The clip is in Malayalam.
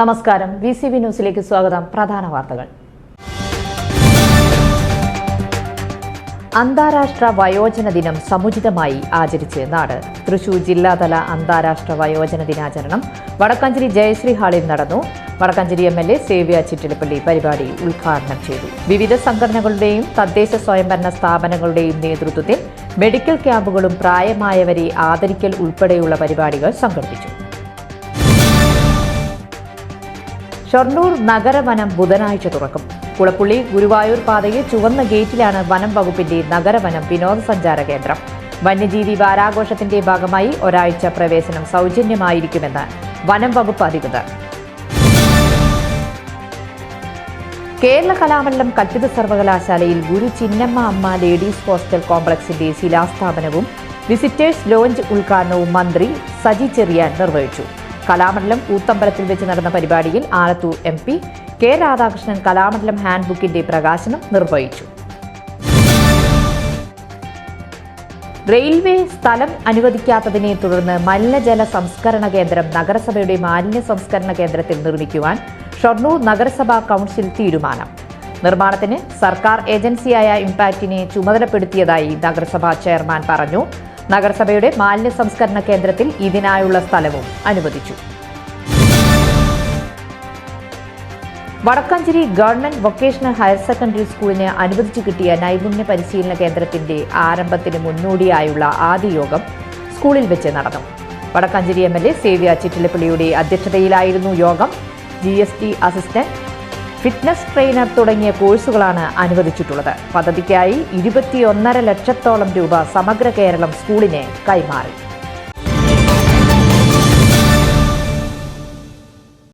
നമസ്കാരം. വി സി ബി ന്യൂസിലേക്ക് സ്വാഗതം. പ്രധാന വാർത്തകൾ. അന്താരാഷ്ട്ര വയോജന ദിനം സമുചിതമായി ആചരിച്ച് നാട്. തൃശൂർ ജില്ലാതല അന്താരാഷ്ട്ര വയോജന ദിനാചരണം വടക്കാഞ്ചേരി ജയശ്രീ ഹാളിൽ നടന്നു. വടക്കാഞ്ചേരി എം എൽ എ സേവ്യ ചിറ്റിലപ്പള്ളി പരിപാടി ഉദ്ഘാടനം ചെയ്തു. വിവിധ സംഘടനകളുടെയും തദ്ദേശ സ്വയംഭരണ സ്ഥാപനങ്ങളുടെയും നേതൃത്വത്തിൽ മെഡിക്കൽ ക്യാമ്പുകളും പ്രായമായവരെ ആദരിക്കൽ ഉൾപ്പെടെയുള്ള പരിപാടികൾ സംഘടിപ്പിച്ചു. ഷൊർണൂർ നഗരവനം ബുധനാഴ്ച തുറക്കും. കുളപ്പുള്ളി ഗുരുവായൂർ പാതയിൽ ചുവന്ന ഗേറ്റിലാണ് വനം വകുപ്പിന്റെ നഗരവനം വിനോദസഞ്ചാര കേന്ദ്രം. വന്യജീവി വാരാഘോഷത്തിന്റെ ഭാഗമായി ഒരാഴ്ച പ്രവേശനം സൗജന്യമായിരിക്കുമെന്ന് വനം വകുപ്പ് അധികൃതർ. കേരള കലാമണ്ഡലം കൽപ്പിത സർവകലാശാലയിൽ ഗുരു ചിന്നമ്മ അമ്മ ലേഡീസ് ഹോസ്റ്റൽ കോംപ്ലക്സിന്റെ ശിലാസ്ഥാപനവും വിസിറ്റേഴ്സ് ലോഞ്ച് ഉദ്ഘാടനവും മന്ത്രി സജി ചെറിയാൻ നിർവഹിച്ചു. കലാമണ്ഡലം കൂത്തമ്പലത്തിൽ വെച്ച് നടന്ന പരിപാടിയിൽ Alathur M P K Radhakrishnan Kalamandalam ഹാൻഡ്ബുക്കിന്റെ പ്രകാശനം നിർവഹിച്ചു. റെയിൽവേ സ്ഥലം അനുവദിക്കാത്തതിനെ തുടർന്ന് മലിനജല സംസ്കരണ കേന്ദ്രം നഗരസഭയുടെ മാലിന്യ സംസ്കരണ കേന്ദ്രത്തിൽ നിർമ്മിക്കുവാൻ ഷൊർണൂർ നഗരസഭാ കൗൺസിൽ തീരുമാനം. നിർമ്മാണത്തിന് സർക്കാർ ഏജൻസിയായ ഇംപാക്റ്റിനെ ചുമതലപ്പെടുത്തിയതായി നഗരസഭാ ചെയർമാൻ പറഞ്ഞു. നഗരസഭയുടെ മാലിന്യ സംസ്കരണ കേന്ദ്രത്തിൽ ഇതിനായുള്ള സ്ഥലവും അനുവദിച്ചു. Vadakkancheri government vocational higher secondary സ്കൂളിന് അനുവദിച്ചു കിട്ടിയ നൈപുണ്യ പരിശീലന കേന്ദ്രത്തിന്റെ ആരംഭത്തിന് മുന്നോടിയായുള്ള ആദ്യ യോഗം സ്കൂളിൽ വെച്ച് നടന്നു. വടക്കാഞ്ചേരി എം എൽ എ സേവ്യ ചിറ്റിലപ്പള്ളിയുടെ അധ്യക്ഷതയിലായിരുന്നു യോഗം. ജി അസിസ്റ്റന്റ് ഫിറ്റ്നസ് ട്രെയിനർ തുടങ്ങിയ കോഴ്സുകളാണ് അനുവദിച്ചിട്ടുള്ളത്. പദ്ധതിക്കായി ഇരുപത്തിയൊന്നര ലക്ഷത്തോളം രൂപ സമഗ്ര കേരളം സ്കൂളിനെ കൈമാറി.